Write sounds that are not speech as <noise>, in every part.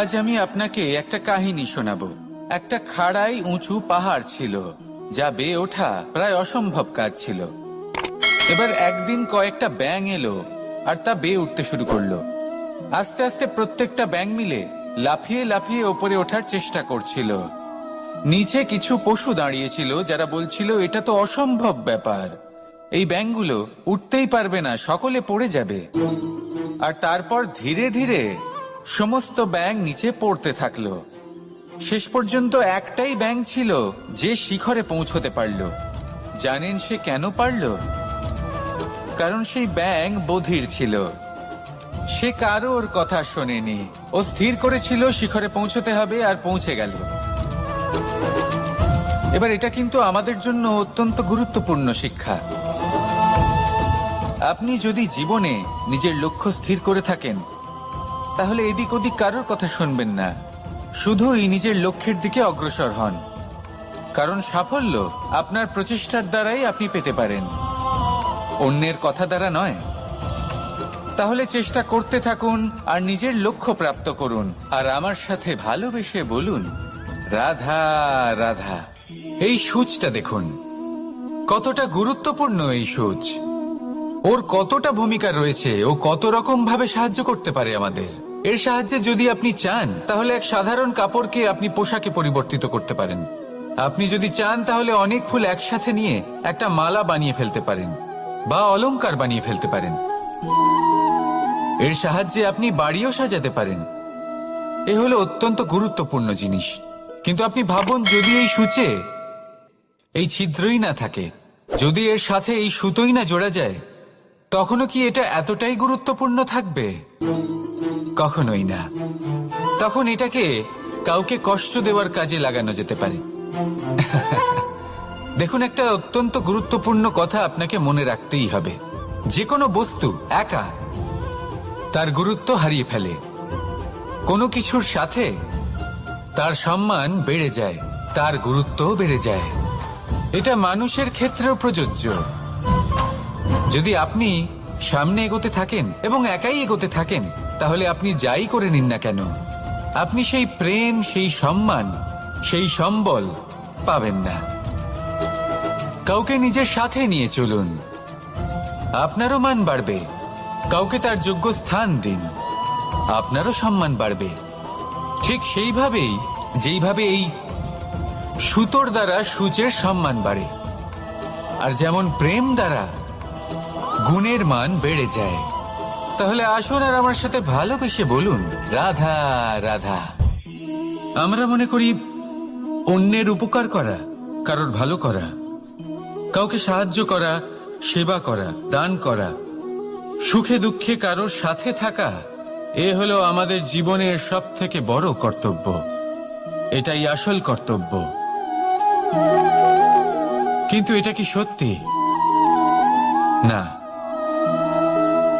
আজ আমি আপনাকে একটা কাহিনী শোনাবো। একটা খাড়াই উঁচু পাহাড় ছিল, যা বেয়ে ওঠা প্রায় অসম্ভব কাজ ছিল। এবার একদিন কয়েকটা ব্যাং এলো আর তা বেয়ে উঠতে শুরু করল। আস্তে আস্তে প্রত্যেকটা ব্যাং মিলে লাফিয়ে লাফিয়ে ওপরে ওঠার চেষ্টা করছিল। নিচে কিছু পশু দাঁড়িয়েছিল যারা বলছিল, এটা তো অসম্ভব ব্যাপার। এই ব্যাংগুলো উঠতেই পারবে না, সকলে পড়ে যাবে। আর তারপর ধীরে ধীরে সমস্ত ব্যাং নিচে পড়তে থাকল। শেষ পর্যন্ত একটাই ব্যাং ছিল যে শিখরে পৌঁছতে পারল। জানেন সে কেন পারল? কারণ সেই ব্যাং বধির ছিল। সে কারোর কথা শোনেনি। ও স্থির করেছিল শিখরে পৌঁছতে হবে আর পৌঁছে গেল। এবার এটা কিন্তু আমাদের জন্য অত্যন্ত গুরুত্বপূর্ণ শিক্ষা। আপনি যদি জীবনে নিজের লক্ষ্য স্থির করে থাকেন তাহলে এদিক ওদিক কারোর কথা শুনবেন না। শুধুই নিজের লক্ষ্যের দিকে অগ্রসর হন। কারণ সাফল্য আপনার প্রচেষ্টার দ্বারাই আপনি পেতে পারেন। অন্যের কথা দ্বারা নয়। তাহলে চেষ্টা করতে থাকুন আর নিজের লক্ষ্য প্রাপ্ত করুন। আর আমার সাথে ভালোবেসে বলুন, রাধা রাধা, এই সূচটা দেখুন। কতটা গুরুত্বপূর্ণ এই সূচ। ওর কতটা ভূমিকা রয়েছে ও কত রকম ভাবে সাহায্য করতে পারে আমাদের। এর সাহায্যে যদি আপনি চান, তাহলে এক সাধারণ কাপড়কে আপনি পোশাকে পরিবর্তিত করতে পারেন। আপনি যদি চান, তাহলে অনেক ফুল একসাথে নিয়ে একটা মালা বানিয়ে ফেলতে পারেন, বা অলংকার বানিয়ে ফেলতে পারেন। এর সাহায্যে আপনি বাড়িও সাজাতে পারেন। এ হলো অত্যন্ত গুরুত্বপূর্ণ জিনিস। কিন্তু আপনি ভাবুন, যদি এই সূচে এই ছিদ্রই না থাকে, যদি এর সাথে এই সুতোই না জোড়া যায় তখনও কি এটা এতটাই গুরুত্বপূর্ণ থাকবে? কখনোই না। তখন এটাকে কাউকে কষ্ট দেওয়ার কাজে লাগানো যেতে পারে। <laughs> দেখুন, একটা অত্যন্ত গুরুত্বপূর্ণ কথা আপনাকে মনে রাখতেই হবে। যে কোনো বস্তু একা, তার গুরুত্ব হারিয়ে ফেলে। কোনো কিছুর সাথে তার সম্মান বেড়ে যায়, তার গুরুত্বও বেড়ে যায়। এটা মানুষের ক্ষেত্রেও প্রযোজ্য। যদি আপনি সামনে এগোতে থাকেন এবং একাই এগোতে থাকেন, তাহলে আপনি যাই করে নিন না কেন? আপনি সেই প্রেম, সেই সম্মান, সেই সম্বল পাবেন না। কাউকে নিজের সাথে নিয়ে চলুন। আপনারও মান বাড়বে। কাউকে তার যোগ্য স্থান দিন। আপনারও সম্মান বাড়বে। ঠিক সেইভাবেই, যেইভাবে এই সুতোর দ্বারা সূচের সম্মান বাড়ে। আর যেমন প্রেম দ্বারা গুণের মান বেড়ে যায়। তাহলে আসুন আর আমার সাথে ভালোবেসে বলুন, রাধা রাধা। আমরা মনে করি অন্যের উপকার করা, কারোর ভালো করা, কাউকে সাহায্য করা, সেবা করা, দান করা, সুখে দুঃখে কারোর সাথে থাকা, এ হলো আমাদের জীবনের সব থেকে বড় কর্তব্য। এটাই আসল কর্তব্য। কিন্তু এটা কি সত্যি? না।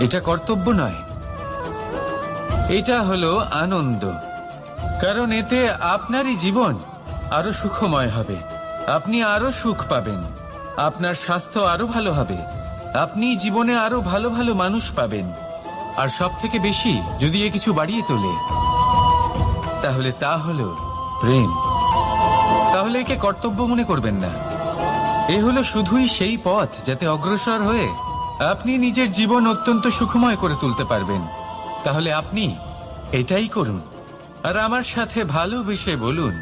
এটা কর্তব্য নয়। এটা হলো আনন্দ। কারণ এতে আপনারই জীবন আরও সুখময় হবে। আপনি আরও সুখ পাবেন। আপনার স্বাস্থ্য আরও ভালো হবে। আপনি জীবনে আরও ভালো ভালো মানুষ পাবেন। আর সব থেকে বেশি যদি এ কিছু বাড়িয়ে তোলে, তাহলে তা হলো প্রেম। তাহলে একে কর্তব্য মনে করবেন না। এ হলো শুধুই সেই পথ যাতে অগ্রসর হয়ে আপনি নিজের জীবন অত্যন্ত সুখময় করে তুলতে পারবেন। তাহলে আপনি এটাই করুন। আর আমার সাথে ভালো ভালোবেসে বলুন,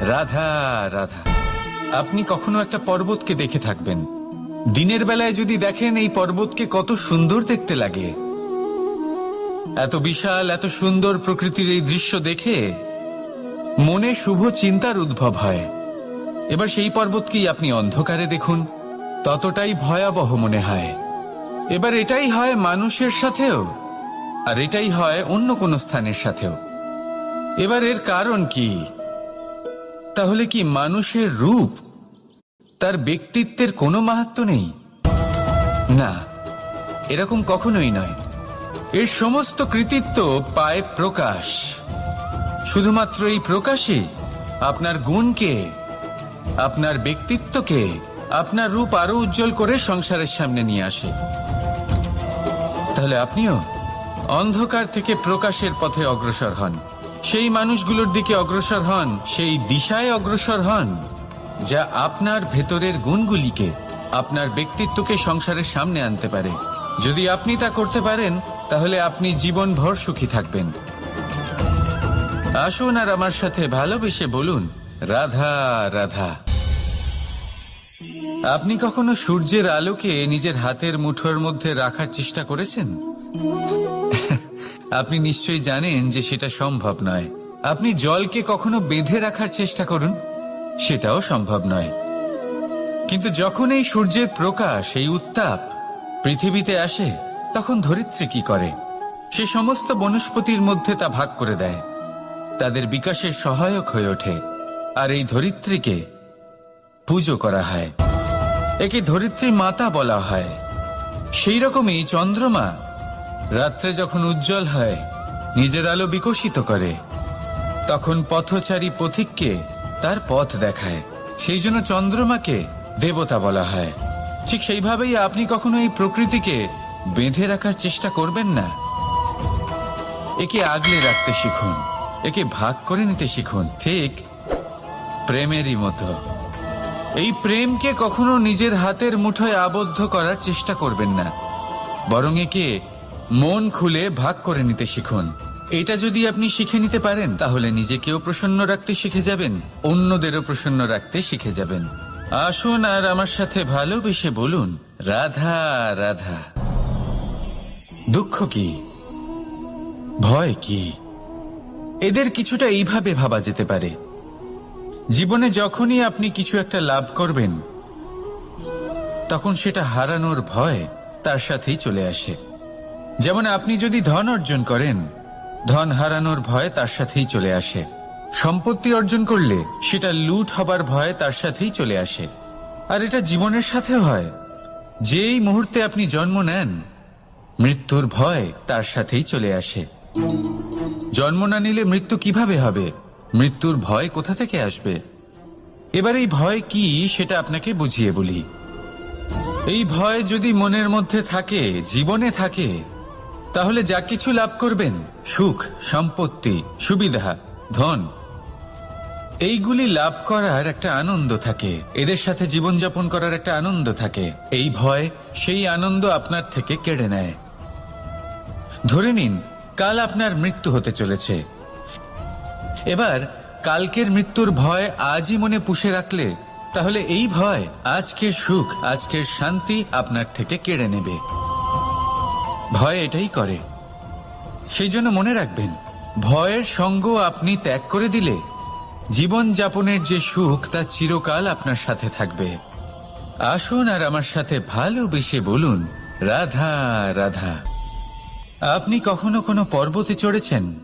রাধা রাধা, আপনি কখনো একটা পর্বতকে দেখে থাকবেন। দিনের বেলায় যদি দেখেন এই পর্বতকে কত সুন্দর দেখতে লাগে। এত বিশাল, এত সুন্দর প্রকৃতির এই দৃশ্য দেখে মনে শুভ চিন্তার উদ্ভব হয়। এবার সেই পর্বতকেই আপনি অন্ধকারে দেখুন। ততটাই ভয়াবহ মনে হয়। এবার এটাই হয় মানুষের সাথেও, আর এটাই হয় অন্য কোনো স্থানের সাথেও। এবার এর কারণ কি? তাহলে কি মানুষের রূপ তার ব্যক্তিত্বের কোনো মাহাত্ম নেই? না, এরকম কখনোই নয়। এর সমস্ত কৃতিত্ব পায় প্রকাশ। শুধুমাত্র এই প্রকাশে আপনার গুণকে, আপনার ব্যক্তিত্বকে আপনার রূপ আরও উজ্জ্বল করে সংসারের সামনে নিয়ে আসে। তাহলে আপনিও অন্ধকার থেকে প্রকাশের পথে অগ্রসর হন। সেই মানুষগুলোর দিকে অগ্রসর হন, সেই দিশায় অগ্রসর হন, যা আপনার ভেতরের গুণগুলিকে, আপনার ব্যক্তিত্বকে সংসারের সামনে আনতে পারে। যদি আপনি তা করতে পারেন, তাহলে আপনি জীবনভর সুখী থাকবেন। আসুন আর আমার সাথে ভালোবেসে বলুন, রাধা রাধা। আপনি কখনো সূর্যের আলোকে নিজের হাতের মুঠোর মধ্যে রাখার চেষ্টা করেছেন? <laughs> আপনি নিশ্চয়ই জানেন যে সেটা সম্ভব নয়। আপনি জলকে কখনো বেঁধে রাখার চেষ্টা করুন? সেটাও সম্ভব নয়। কিন্তু যখন এই সূর্যের প্রকাশ এই উত্তাপ পৃথিবীতে আসে তখন ধরিত্রী কি করে? সে সমস্ত বনস্পতির মধ্যে তা ভাগ করে দেয়। তাদের বিকাশের সহায়ক হয়ে ওঠে। আর এই ধরিত্রীকে পুজো করা হয়। একে ধরিত্রী মাতা বলা হয়। সেই রকমই চন্দ্রমা রাত্রে যখন উজ্জ্বল হয়, নিজের আলো বিকশিত করে, তখন পথচারী পথিককে তার পথ দেখায়। সেই জন্য চন্দ্রমাকে দেবতা বলা হয়। ঠিক সেইভাবেই আপনি কখনো এই প্রকৃতিকে বেঁধে রাখার চেষ্টা করবেন না? একে আগলে রাখতে শিখুন, একে ভাগ করে নিতে শিখুন, ঠিক প্রেমেরই মতো। এই প্রেমকে কখনো নিজের হাতের মুঠোয় আবদ্ধ করার চেষ্টা করবেন না। বরং একে মন খুলে ভাগ করে নিতে শিখুন। এটা যদি আপনি শিখে নিতে পারেন, তাহলে নিজেকেও প্রসন্ন রাখতে শিখে যাবেন, অন্যদেরও প্রসন্ন রাখতে শিখে যাবেন। আসুন আর আমার সাথে ভালোবেসে বলুন, রাধা রাধা। দুঃখ কি? ভয় কি? এদের কিছুটা এইভাবে ভাবা যেতে পারে। জীবনে যখনই আপনি কিছু একটা লাভ করবেন, তখন সেটা হারানোর ভয় তার সাথেই চলে আসে। যেমন আপনি যদি ধন অর্জন করেন, ধন হারানোর ভয় তার সাথেই চলে আসে। সম্পত্তি অর্জন করলে সেটা লুট হবার ভয় তার সাথেই চলে আসে। আর এটা জীবনের সাথে হয়। যেই মুহূর্তে আপনি জন্ম নেন, মৃত্যুর ভয় তার সাথেই চলে আসে। জন্ম না নিলে মৃত্যু কীভাবে হবে? মৃত্যুর ভয় কোথা থেকে আসবে? এবার এই ভয় কি সেটা আপনাকে বুঝিয়ে বলি। এই ভয় যদি মনের মধ্যে থাকে, জীবনে থাকে, তাহলে যা কিছু লাভ করবেন, সুখ, সম্পত্তি, সুবিধা, ধন, এইগুলি লাভ করার একটা আনন্দ থাকে, এদের সাথে জীবনযাপন করার একটা আনন্দ থাকে। এই ভয় সেই আনন্দ আপনার থেকে কেড়ে নেয়। ধরে নিন, কাল আপনার মৃত্যু হতে চলেছে। এবার, কালকের মৃত্যুর ভয় আজই মনে পুষে রাখলে, তাহলে এই ভয় আজকের সুখ, আজকের শান্তি আপনার থেকে কেড়ে নেবে। ভয় এটাই করে। সেই জন্য মনে রাখবেন, ভয়ের সঙ্গ আপনি ত্যাগ করে দিলে জীবন যাপনের যে সুখ, তা চিরকাল আপনার সাথে থাকবে। আসুন আর আমার সাথে ভালোবেসে বলুন, রাধা রাধা। আপনি কখনো কোনো পর্বতে চড়েছেন?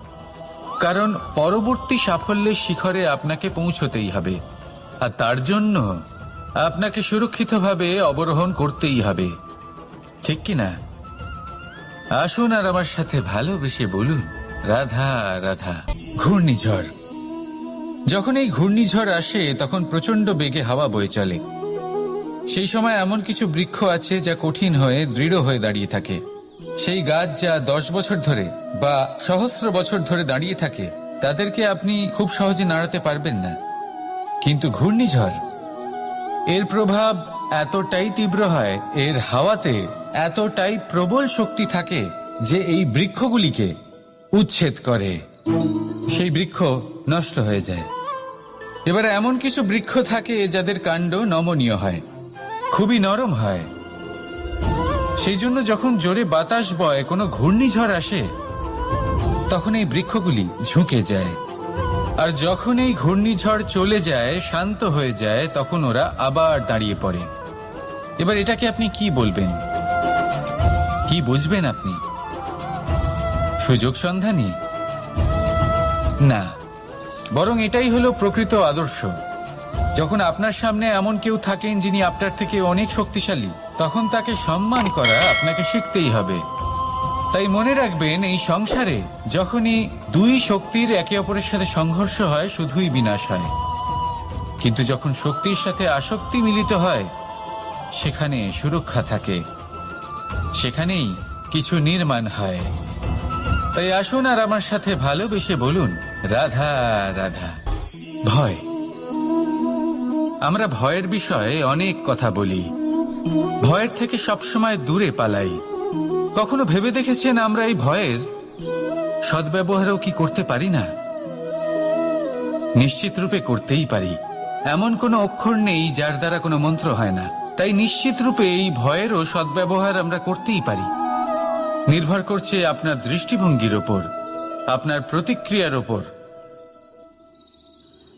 কারণ পরবর্তী সাফল্যের শিখরে আপনাকে পৌঁছতেই হবে। আর তার জন্য আপনাকে সুরক্ষিতভাবে অবরোহণ করতেই হবে। ঠিক কি না? আসুন আর আমার সাথে ভালোবেসে বলুন, রাধা রাধা। ঘূর্ণিঝড়। যখন এই ঘূর্ণিঝড় আসে, তখন প্রচণ্ড বেগে হাওয়া বয়ে চলে। সেই সময় এমন কিছু বৃক্ষ আছে যা কঠিন হয়ে, দৃঢ় হয়ে দাঁড়িয়ে থাকে। সেই গাছ যা দশ বছর ধরে বা সহস্র বছর ধরে দাঁড়িয়ে থাকে, তাদেরকে আপনি খুব সহজে নাড়াতে পারবেন না। কিন্তু ঘূর্ণিঝড়, এর প্রভাব এতটাই তীব্র হয়, এর হাওয়াতে এতটাই প্রবল শক্তি থাকে যে এই বৃক্ষগুলিকে উচ্ছেদ করে। সেই বৃক্ষ নষ্ট হয়ে যায়। এবার এমন কিছু বৃক্ষ থাকে যাদের কাণ্ড নমনীয় হয়, খুবই নরম হয় সেই জন্য যখন জোরে বাতাস বয় কোনো ঘূর্ণিঝড় আসে, তখন এই বৃক্ষগুলি ঝুঁকে যায়। আর যখন এই ঘূর্ণিঝড় চলে যায়, শান্ত হয়ে যায়, তখন ওরা আবার দাঁড়িয়ে পড়ে। এবার এটাকে আপনি কি বলবেন? কি বুঝবেন আপনি? সুযোগ সন্ধানী? না। বরং এটাই হলো প্রকৃত আদর্শ। যখন আপনার সামনে এমন কেউ থাকেন যিনি আপনার থেকে অনেক শক্তিশালী তখন তাকে সম্মান করা আপনাকে শিখতেই হবে। তাই মনে রাখবেন, এই সংসারে যখনই দুই শক্তির একে অপরের সাথে সংঘর্ষ হয়, শুধুই বিনাশ হয়। কিন্তু যখন শক্তির সাথে আসক্তি মিলিত হয়, সেখানে সুরক্ষা থাকে। সেখানেই কিছু নির্মাণ হয়। তাই আসুন আর আমার সাথে ভালোবেসে বলুন, রাধা রাধা। ভয়। আমরা ভয়ের বিষয়ে অনেক কথা বলি। ভয়ের থেকে সবসময় দূরে পালাই। কখনো ভেবে দেখেছেন আমরা এই ভয়ের? সদ্ব্যবহারও কি করতে পারি না? নিশ্চিত রূপে করতেই পারি। এমন কোনো অক্ষর নেই যার দ্বারা কোনো মন্ত্র হয় না। তাই নিশ্চিত রূপে এই ভয়েরও সদ্ব্যবহার আমরা করতেই পারি। নির্ভর করছে আপনার দৃষ্টিভঙ্গির ওপর, আপনার প্রতিক্রিয়ার ওপর।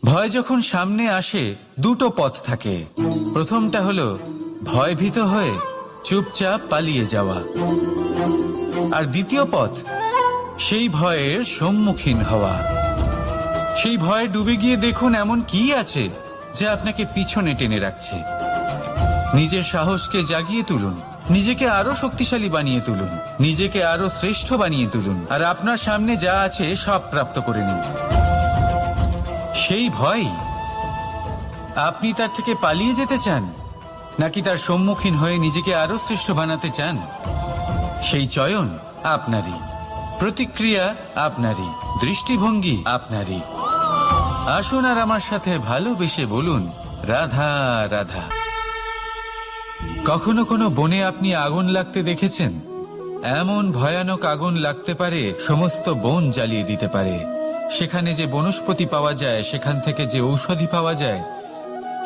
ভয় যখন সামনে আসে, দুটো পথ থাকে। প্রথমটা হলো ভয়ভীত হয়ে চুপচাপ পালিয়ে যাওয়া। আর দ্বিতীয় পথ, সেই ভয়ের সম্মুখীন হওয়া। সেই ভয়ে ডুবে গিয়ে দেখুন এমন কি আছে যা আপনাকে পিছনে টেনে রাখছে। নিজের সাহসকে জাগিয়ে তুলুন, নিজেকে আরও শক্তিশালী বানিয়ে তুলুন, নিজেকে আরও শ্রেষ্ঠ বানিয়ে তুলুন, আর আপনার সামনে যা আছে সব প্রাপ্ত করে নিন। সেই ভয়, আপনি তার থেকে পালিয়ে যেতে চান? নাকি তার সম্মুখীন হয়ে নিজেকে আরও শ্রেষ্ঠ বানাতে চান? সেই চয়ন আপনারই। প্রতিক্রিয়া আপনারই। দৃষ্টিভঙ্গি আপনারই। আসুন আর আমার সাথে ভালোবেসে বলুন, রাধা রাধা। কখনো কোনো বনে আপনি আগুন লাগতে দেখেছেন? এমন ভয়ানক আগুন লাগতে পারে, সমস্ত বন জ্বালিয়ে দিতে পারে। সেখানে যে বনস্পতি পাওয়া যায়, সেখান থেকে যে ঔষধি পাওয়া যায়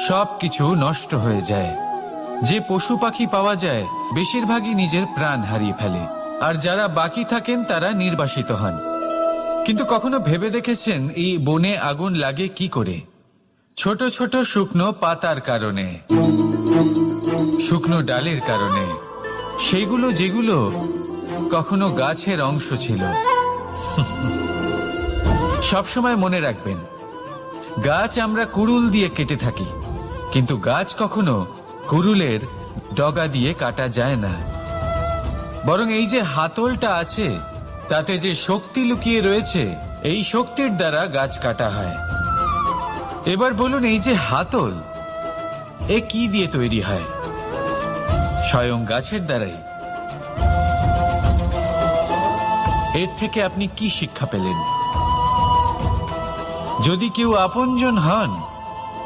সব কিছু নষ্ট হয়ে যায়। যে পশু পাখি পাওয়া যায়, বেশিরভাগই নিজের প্রাণ হারিয়ে ফেলে। আর যারা বাকি থাকেন, তারা নির্বাসিত হন। কিন্তু কখনো ভেবে দেখেছেন এই বনে আগুন লাগে কি করে? ছোট ছোট শুকনো পাতার কারণে, শুকনো ডালের কারণে। সেগুলো যেগুলো কখনো গাছের অংশ ছিল। সবসময় মনে রাখবেন, গাছ আমরা কুড়ুল দিয়ে কেটে থাকি। কিন্তু গাছ কখনো কুড়ুলের ডগা দিয়ে কাটা যায় না। বরং এই যে হাতলটা আছে, তাতে যে শক্তি লুকিয়ে রয়েছে, এই শক্তির দ্বারা গাছ কাটা হয়। এবার বলুন, এই যে হাতল, এ কি দিয়ে তৈরি হয়? স্বয়ং গাছের দ্বারাই। এর থেকে আপনি কি শিক্ষা পেলেন? যদি কেউ আপনজন হন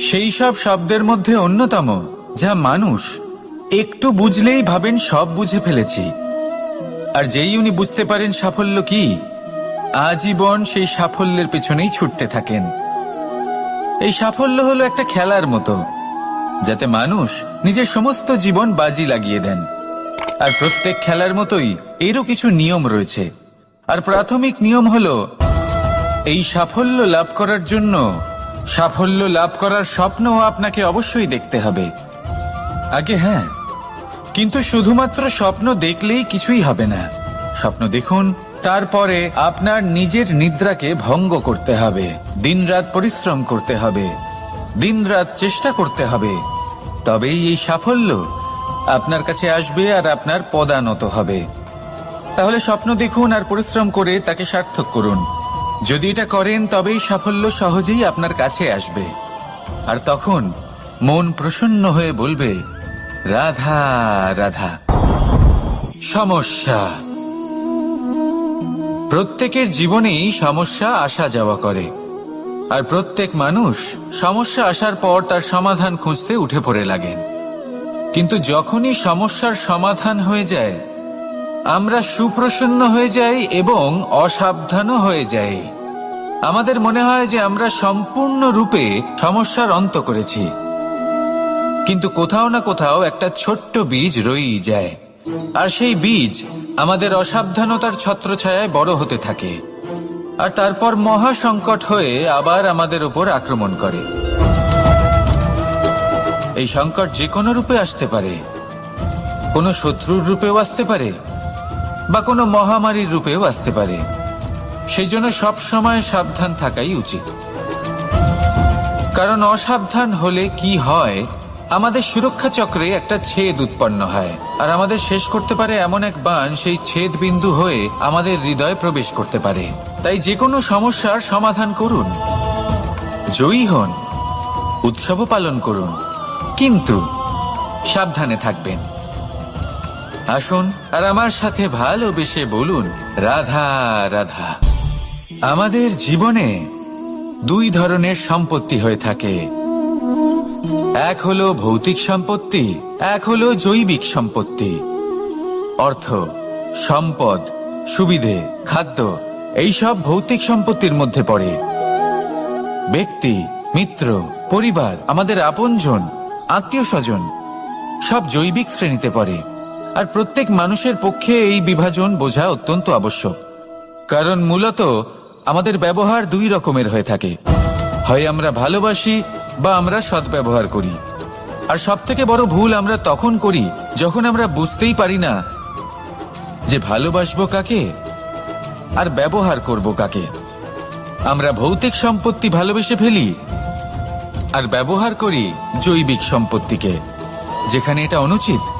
সেই সব শব্দের মধ্যে অন্যতম, যা মানুষ একটু বুঝলেই ভাবেন সব বুঝে ফেলেছি। আর যেই উনি বুঝতে পারেন সাফল্য কি, আজীবন সেই সাফল্যের পেছনেই ছুটতে থাকেন। এই সাফল্য হলো একটা খেলার মতো, যাতে মানুষ নিজের সমস্ত জীবন বাজি লাগিয়ে দেন। আর প্রত্যেক খেলার মতোই এরও কিছু নিয়ম রয়েছে। আর প্রাথমিক নিয়ম হলো, এই সাফল্য লাভ করার জন্য সাফল্য লাভ করার স্বপ্ন আপনাকে অবশ্যই দেখতে হবে। আগে হ্যাঁ কিন্তু শুধুমাত্র স্বপ্ন দেখলেই কিছুই হবে না। স্বপ্ন দেখুন, তারপরে আপনার নিজের নিদ্রাকে ভঙ্গ করতে হবে। দিনরাত পরিশ্রম করতে হবে। দিনরাত চেষ্টা করতে হবে। তবেই এই সাফল্য আপনার কাছে আসবে আর আপনার পদানত হবে। তাহলে স্বপ্ন দেখুন আর পরিশ্রম করে তাকে সার্থক করুন। যদি এটা করেন, তবেই সাফল্য সহজেই আপনার কাছে আসবে। আর তখন মন প্রসন্ন হয়ে বলবে, রাধা রাধা। সমস্যা। প্রত্যেকের জীবনেই সমস্যা আসা যাওয়া করে। আর প্রত্যেক মানুষ সমস্যা আসার পর তার সমাধান খুঁজতে উঠে পড়ে লাগেন কিন্তু যখনই সমস্যার সমাধান হয়ে যায় আমরা সুপ্রসন্ন হয়ে যাই এবং অসাবধানও হয়ে যাই। আমাদের মনে হয় যে আমরা সম্পূর্ণ রূপে সমস্যার অন্ত করেছি। কিন্তু কোথাও না কোথাও একটা ছোট্ট বীজ রয়েই যায়। আর সেই বীজ আমাদের অসাবধানতার ছত্রছায়ায় বড় হতে থাকে। আর তারপর মহা সংকট হয়ে আবার আমাদের উপর আক্রমণ করে। এই সংকট যে কোনো রূপে আসতে পারে। কোনো শত্রুর রূপেও আসতে পারে। বা কোনো মহামারীর রূপেও আসতে পারে। সেই জন্য সবসময় সাবধান থাকাই উচিত। কারণ অসাবধান হলে কি হয়, আমাদের সুরক্ষা চক্রে একটা ছেদ উৎপন্ন হয়, আর আমাদের শেষ করতে পারে এমন এক বান, সেই ছেদ বিন্দু হয়ে আমাদের হৃদয়ে প্রবেশ করতে পারে। তাই যে কোনো সমস্যার সমাধান করুন। জয়ী হন, উৎসবও পালন করুন, কিন্তু সাবধানে থাকবেন। আসুন আর আমার সাথে ভালোবেসে বলুন, রাধা রাধা। আমাদের জীবনে দুই ধরনের সম্পত্তি হয়ে থাকে। এক হলো ভৌতিক সম্পত্তি, এক হলো জৈবিক সম্পত্তি। অর্থ, সম্পদ, সুবিধে, খাদ্য, এইসব ভৌতিক সম্পত্তির মধ্যে পড়ে। ব্যক্তি, মিত্র, পরিবার, আমাদের আপনজন আত্মীয় স্বজন সব জৈবিক শ্রেণীতে পড়ে। আর প্রত্যেক মানুষের পক্ষে এই বিভাজন বোঝা অত্যন্ত আবশ্যক। কারণ মূলত আমাদের ব্যবহার দুই রকমের হয়ে থাকে। হয় আমরা ভালোবাসি বা আমরা সদ্ব্যবহার করি। আর সব থেকে বড় ভুল আমরা তখন করি যখন আমরা বুঝতেই পারি না যে ভালোবাসবো কাকে আর ব্যবহার করব কাকে। আমরা ভৌতিক সম্পত্তি ভালোবেসে ফেলি আর ব্যবহার করি জৈবিক সম্পত্তিকে, যেখানে এটা অনুচিত।